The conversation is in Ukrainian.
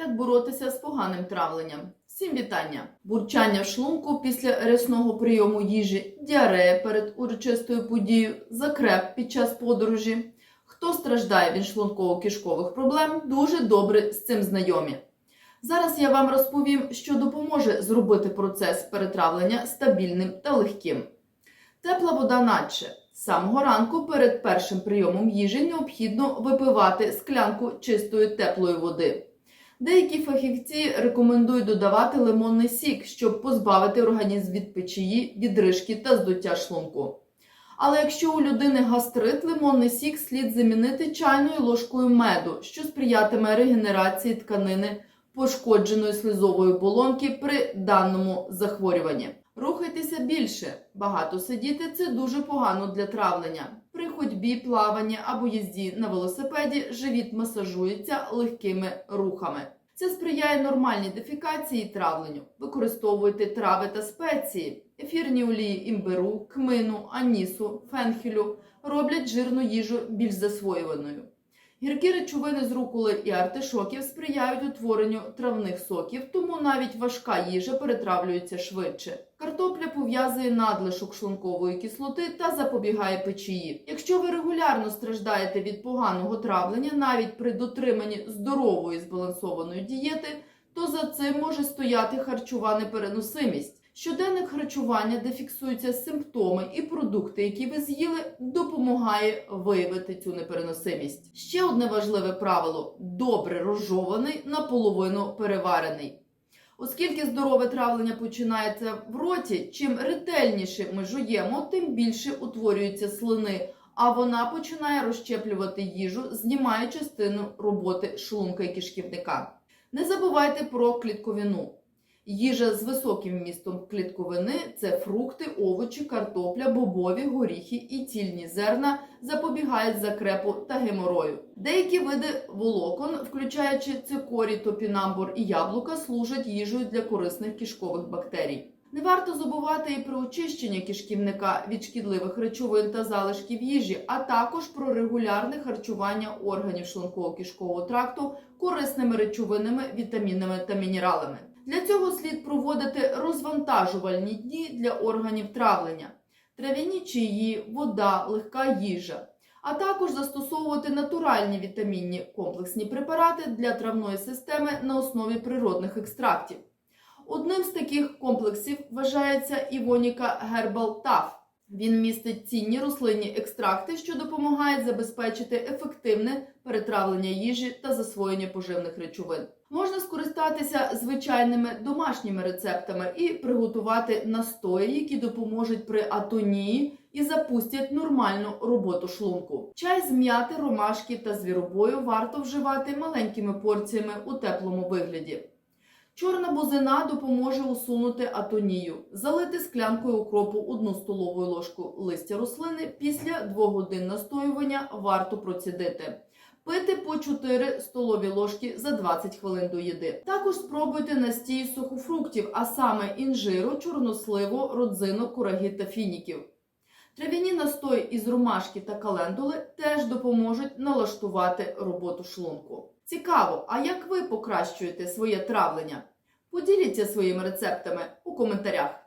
Як боротися з поганим травленням? Всім вітання! Бурчання в шлунку після рясного прийому їжі, діарея перед урочистою подією, закреп під час подорожі. Хто страждає від шлунково-кишкових проблем, дуже добре з цим знайомі. Зараз я вам розповім, що допоможе зробити процес перетравлення стабільним та легким. Тепла вода наче. З самого ранку перед першим прийомом їжі необхідно випивати склянку чистої теплої води. Деякі фахівці рекомендують додавати лимонний сік, щоб позбавити організм від печії, відрижки та здуття шлунку. Але якщо у людини гастрит, лимонний сік слід замінити чайною ложкою меду, що сприятиме регенерації тканини пошкодженої слизової болонки при даному захворюванні. Рухайтеся більше. Багато сидіти це дуже погано для травлення. Ходьбі, плаванні або їзді на велосипеді живіт масажується легкими рухами. Це сприяє нормальній дефікації і травленню. Використовуйте трави та спеції, ефірні олії імбиру, кмину, анісу, фенхелю роблять жирну їжу більш засвоюваною. Гіркі речовини з руколи і артишоків сприяють утворенню травних соків, тому навіть важка їжа перетравлюється швидше. Картопля пов'язує надлишок шлункової кислоти та запобігає печії. Якщо ви регулярно страждаєте від поганого травлення, навіть при дотриманні здорової збалансованої дієти, то за цим може стояти харчова непереносимість. Щоденне харчування, де фіксуються симптоми і продукти, які ви з'їли, допомагає виявити цю непереносимість. Ще одне важливе правило: добре розжований, наполовину переварений. Оскільки здорове травлення починається в роті, чим ретельніше ми жуємо, тим більше утворюється слини, а вона починає розщеплювати їжу, знімає частину роботи шлунка і кишківника. Не забувайте про клітковину. Їжа з високим вмістом клітковини це фрукти, овочі, картопля, бобові, горіхи і цільні зерна запобігають закрепу та геморою. Деякі види волокон, включаючи цикорій, топінамбур і яблука, служать їжею для корисних кишкових бактерій. Не варто забувати і про очищення кишківника від шкідливих речовин та залишків їжі, а також про регулярне харчування органів шлунково-кишкового тракту корисними речовинами, вітамінами та мінералами. Для цього слід проводити розвантажувальні дні для органів травлення, трав'яні чаї, вода, легка їжа, а також застосовувати натуральні вітамінні комплексні препарати для травної системи на основі природних екстрактів. Одним з таких комплексів вважається Івоніка Herbal Tough. Він містить цінні рослинні екстракти, що допомагають забезпечити ефективне перетравлення їжі та засвоєння поживних речовин. Можна скористатися звичайними домашніми рецептами і приготувати настої, які допоможуть при атонії і запустять нормальну роботу шлунку. Чай з м'яти, ромашки та звіробою варто вживати маленькими порціями у теплому вигляді. Чорна бузина допоможе усунути атонію. Залити склянкою укропу 1 столову ложку листя рослини після 2 годин настоювання варто процідити. Пити по 4 столові ложки за 20 хвилин до їди. Також спробуйте настій сухофруктів, а саме інжиру, чорносливу, родзину, кураги та фініків. Трав'яні настої із ромашки та календули теж допоможуть налаштувати роботу шлунку. Цікаво, а як ви покращуєте своє травлення? Поділіться своїми рецептами у коментарях.